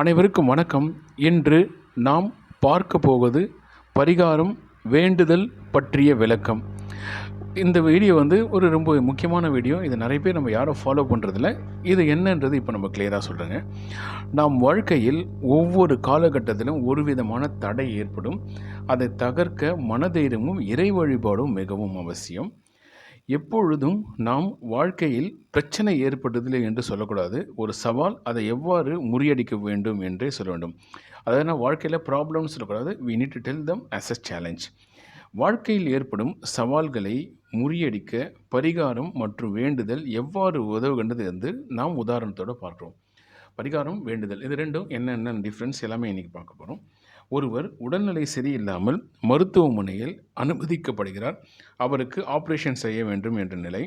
அனைவருக்கும் வணக்கம். இன்று நாம் பார்க்க போவது பரிகாரம் வேண்டுதல் பற்றிய விளக்கம். இந்த வீடியோ வந்து ஒரு ரொம்ப முக்கியமான வீடியோ. இது நிறைய பேர் நம்ம யாரும் ஃபாலோ பண்ணுறதில்ல இது என்னன்றது இப்போ நம்ம கிளியராக சொல்கிறேங்க நாம் வாழ்க்கையில் ஒவ்வொரு காலகட்டத்திலும் ஒரு விதமான தடை ஏற்படும். அதை தகர்க்க மனதைரியமும் இறை வழிபாடும் மிகவும் அவசியம். எப்பொழுதும் நாம் வாழ்க்கையில் பிரச்சனை ஏற்பட்டதில்லை என்று சொல்லக்கூடாது. ஒரு சவால் அதை எவ்வாறு முறியடிக்க வேண்டும் என்றே சொல்ல வேண்டும். அதாவது நான் வாழ்க்கையில் ப்ராப்ளம்னு சொல்லக்கூடாது we need to tell them as a challenge வாழ்க்கையில் ஏற்படும் சவால்களை முறியடிக்க பரிகாரம் மற்றும் வேண்டுதல் எவ்வாறு உதவுகின்றது என்று நாம் உதாரணத்தோடு பார்க்குறோம். பரிகாரம் வேண்டுதல் இது ரெண்டும் என்னென்ன டிஃப்ரென்ஸ் எல்லாமே இன்றைக்கி பார்க்க போகிறோம் ஒருவர் உடல்நிலை சரியில்லாமல் மருத்துவமனையில் அனுமதிக்கப்படுகிறார். அவருக்கு ஆப்ரேஷன் செய்ய வேண்டும் என்ற நிலை.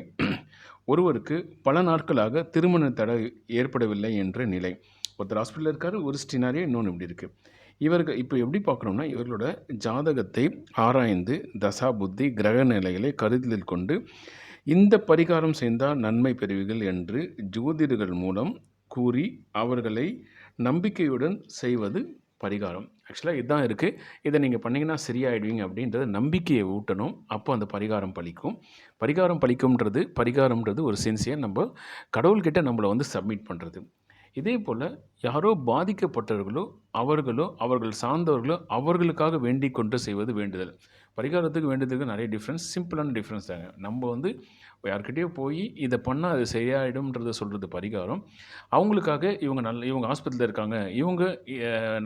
ஒருவருக்கு பல நாட்களாக திருமண தடை ஏற்படவில்லை என்ற நிலை. ஒருத்தர் ஹாஸ்பிட்டலில் இருக்கார் ஒரு ஸ்டினாரியே இன்னொன்று இப்படி இருக்குது இவர்கள் இப்போ எப்படி பார்க்குறோம்னா இவர்களோட ஜாதகத்தை ஆராய்ந்து தசா புத்தி கிரக நிலைகளை கருத்தில் கொண்டு இந்த பரிகாரம் செய்தால் நன்மை பெறுவீர்கள் என்று ஜோதிடர்கள் மூலம் கூறி அவர்களை நம்பிக்கையுடன் செய்வது பரிகாரம். ஆக்சுவலாக இதுதான் இருக்குது இதை நீங்கள் பண்ணிங்கன்னா சரியாயிடுவீங்க அப்படின்றத நம்பிக்கையை ஊட்டணும். அப்போ அந்த பரிகாரம் பலிக்கும். பரிகாரம் பழிக்கும்ன்றது பரிகாரம்ன்றது ஒரு சென்சியாக நம்ம கடவுள்கிட்ட நம்மளை வந்து சப்மிட் பண்ணுறது இதே போல் யாரோ பாதிக்கப்பட்டவர்களோ அவர்களோ அவர்கள் சார்ந்தவர்களோ அவர்களுக்காக வேண்டிக் கொண்டு செய்வது வேண்டுதல். பரிகாரத்துக்கு வேண்டுதலுக்கு நிறைய டிஃப்ரென்ஸ் சிம்பிளான டிஃப்ரென்ஸ் தாங்க. நம்ம வந்து யார்கிட்டயோ போய் இதை பண்ணால் அது சரியாயிடும்ன்றத சொல்கிறது பரிகாரம். அவங்களுக்காக இவங்க நல்ல இவங்க ஹாஸ்பிட்டலில் இருக்காங்க. இவங்க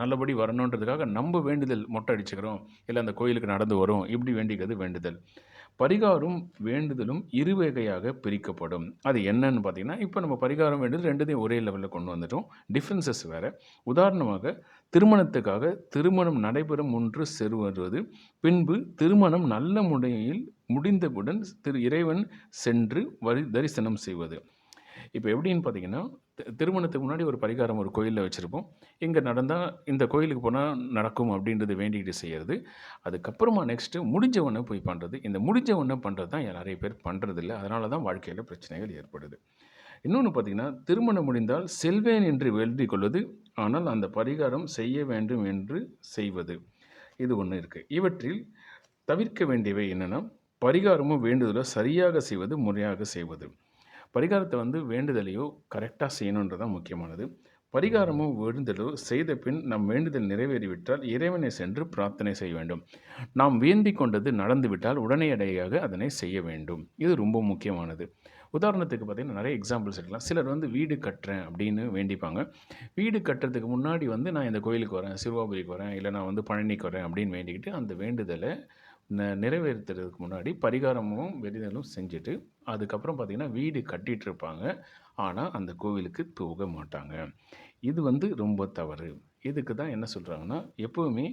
நல்லபடி வரணுன்றதுக்காக நம்ம வேண்டுதல் மொட்டை அடிச்சுக்கிறோம். இல்லை அந்த கோயிலுக்கு நடந்து வரும். இப்படி வேண்டிக்கிறது வேண்டுதல். பரிகாரம் வேண்டுதலும் இருவகையாக பிரிக்கப்படும். அது என்னன்னு பார்த்தீங்கன்னா இப்போ நம்ம பரிகாரம் வேண்டுதல் ரெண்டுத்தையும் ஒரே லெவலில் கொண்டு வந்துட்டோம். டிஃப்ரென்சஸ் வேறு. உதாரணமாக திருமணத்துக்காக திருமணம் நடைபெறும் ஒன்று செருவது. பின்பு திருமணம் நல்ல முறையில் முடிந்தவுடன் திரு இறைவன் சென்று வரி தரிசனம் செய்வது. இப்போ எப்படின்னு பார்த்தீங்கன்னா திருமணத்துக்கு முன்னாடி ஒரு பரிகாரம் ஒரு கோயிலில் வச்சுருப்போம். இங்கே நடந்தால் இந்த கோயிலுக்கு போனால் நடக்கும் அப்படின்றது வேண்டிக்கிட்டு செய்கிறது அதுக்கப்புறமா நெக்ஸ்ட்டு முடிஞ்சவொன்னே போய் பண்ணுறது இந்த முடிஞ்சவொன்னே பண்ணுறது தான் நிறைய பேர் பண்ணுறதில்ல அதனால தான் வாழ்க்கையில் பிரச்சனைகள் ஏற்படுது. இன்னொன்று பார்த்தீங்கன்னா திருமணம் முடிந்தால் செல்வேன் என்று வேண்டிக் கொள்வது ஆனால் அந்த பரிகாரம் செய்ய வேண்டும் என்று செய்வது. இது ஒன்று இருக்குது இவற்றில் தவிர்க்க வேண்டியவை என்னென்னா பரிகாரமும் வேண்டுதலோ சரியாக செய்வது முறையாக செய்வது. பரிகாரத்தை வந்து வேண்டுதலையோ கரெக்டாக செய்யணுன்றது தான் முக்கியமானது. பரிகாரமோ வேண்டுதலோ செய்த பின் நம் வேண்டுதல் நிறைவேறிவிட்டால் இறைவனை சென்று பிரார்த்தனை செய்ய வேண்டும். நாம் வேண்டிக் கொண்டது நடந்துவிட்டால் உடனடியாக அதனை செய்ய வேண்டும். இது ரொம்ப முக்கியமானது. உதாரணத்துக்கு பார்த்தீங்கன்னா நிறைய எக்ஸாம்பிள்ஸ் இருக்கலாம் சிலர் வந்து வீடு கட்டுறேன் அப்படின்னு வேண்டிப்பாங்க. வீடு கட்டுறதுக்கு முன்னாடி வந்து நான் இந்த கோயிலுக்கு வரேன் சிறுவாபுரிக்கு வரேன் இல்லை நான் வந்து பழனிக்கு வரேன் அப்படின்னு வேண்டிக்கிட்டு அந்த வேண்டுதலை நிறைவேற்றுறதுக்கு முன்னாடி பரிகாரமும் வெறிதலும் செஞ்சுட்டு அதுக்கப்புறம் பார்த்திங்கன்னா வீடு கட்டிகிட்டு இருப்பாங்க ஆனால் அந்த கோவிலுக்கு தூக மாட்டாங்க. இது வந்து ரொம்ப தவறு. இதுக்கு தான் என்ன சொல்கிறாங்கன்னா எப்போவுமே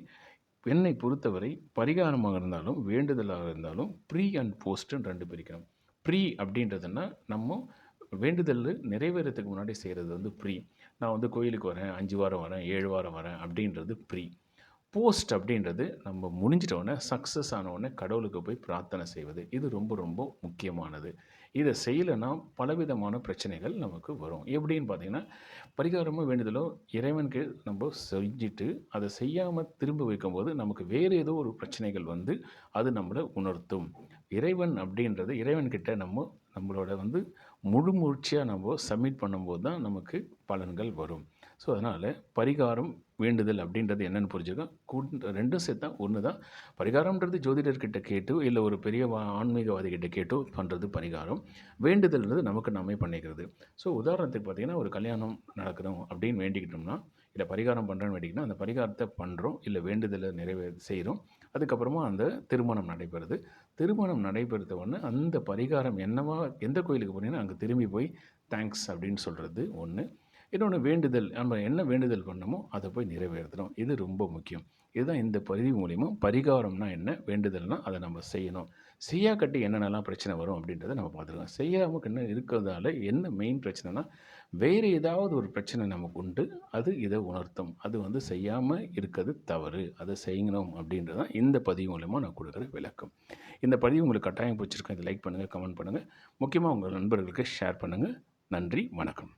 என்னை பொறுத்தவரை பரிகாரமாக இருந்தாலும் வேண்டுதலாக இருந்தாலும் ப்ரீ அண்ட் போஸ்ட்டுன்னு ரெண்டு பிரிக்கணும். ப்ரீ அப்படின்றதுன்னா நம்ம வேண்டுதல் நிறைவேறதுக்கு முன்னாடி செய்கிறது வந்து ப்ரீ நான் வந்து கோயிலுக்கு வரேன் அஞ்சு வாரம் வரேன் ஏழு வாரம் வரேன் அப்படின்றது ப்ரீ போஸ்ட் அப்படின்றது நம்ம முடிஞ்சிட்டோடனே சக்ஸஸ் ஆனவுடனே கடவுளுக்கு போய் பிரார்த்தனை செய்வது. இது ரொம்ப ரொம்ப முக்கியமானது. இதை செய்யலைன்னா பலவிதமான பிரச்சனைகள் நமக்கு வரும். எப்படின்னு பார்த்தீங்கன்னா பரிகாரமும் வேண்டுதலோ இறைவனுக்கு நம்ம செஞ்சுட்டு அதை செய்யாமல் திரும்ப வைக்கும்போது நமக்கு வேறு ஏதோ ஒரு பிரச்சனைகள் வந்து அது நம்மளை உணர்த்தும். இறைவன் அப்படின்றது இறைவன்கிட்ட நம்ம நம்மளோட வந்து முழு முயற்சியாக நம்ம சப்மிட் பண்ணும்போது தான் நமக்கு பலன்கள் வரும். ஸோ அதனால் பரிகாரம் வேண்டுதல் அப்படின்றது என்னென்னு புரிஞ்சுக்கோ கூட ரெண்டும் சேர்த்தா ஒன்று தான் பரிகாரம்ன்றது ஜோதிடர்கிட்ட கேட்டோ இல்லை ஒரு பெரிய வா- ஆன்மீகவாதிகிட்ட கேட்டோ பண்ணுறது பரிகாரம். வேண்டுதல்ன்றது நமக்கு நாமே பண்ணிக்கிறது. ஸோ உதாரணத்துக்கு பார்த்தீங்கன்னா ஒரு கல்யாணம் நடக்கணும் அப்படின்னு வேண்டிக்கிட்டோம்னா இல்லை பரிகாரம் பண்ணுறேன்னு வேண்டிக்கிட்டோம்னா அந்த பரிகாரத்தை பண்ணுறோம் இல்லை வேண்டுதலை நிறைவே செய்கிறோம் அதுக்கப்புறமா அந்த திருமணம் நடைபெறுது. திருமணம் நடைபெறுத்த உடனே அந்த பரிகாரம் என்னவா எந்த கோயிலுக்கு போனீங்கன்னா அங்கே திரும்பி போய் தேங்க்ஸ் அப்படின்னு சொல்கிறது ஒன்று இன்னொன்று வேண்டுதல் நம்ம என்ன வேண்டுதல் பண்ணமோ அதை போய் நிறைவேற்றணும். இது ரொம்ப முக்கியம். இதுதான் இந்த பதிவு மூலிமா பரிகாரம்னா என்ன வேண்டுதல்னா அதை நம்ம செய்யணும். செய்யா கட்டி என்னென்னலாம் பிரச்சனை வரும் அப்படின்றத நம்ம பார்த்துக்கலாம். செய்யாமல் என்ன இருக்கிறதால என்ன மெயின் பிரச்சனைனா வேறு ஏதாவது ஒரு பிரச்சனை நமக்கு உண்டு அது இதை உணர்த்தும். அது வந்து செய்யாமல் இருக்கிறது தவறு. அதை செய்யணும் அப்படின்றது தான் இந்த பதிவு மூலமாக நான் கொடுக்குற விளக்கம். இந்த பதிவு உங்களுக்கு கட்டாயம் பிடிச்சிருக்கேன் இதை லைக் பண்ணுங்கள் கமெண்ட் பண்ணுங்கள் முக்கியமாக உங்கள் நண்பர்களுக்கு ஷேர் பண்ணுங்கள் நன்றி வணக்கம்.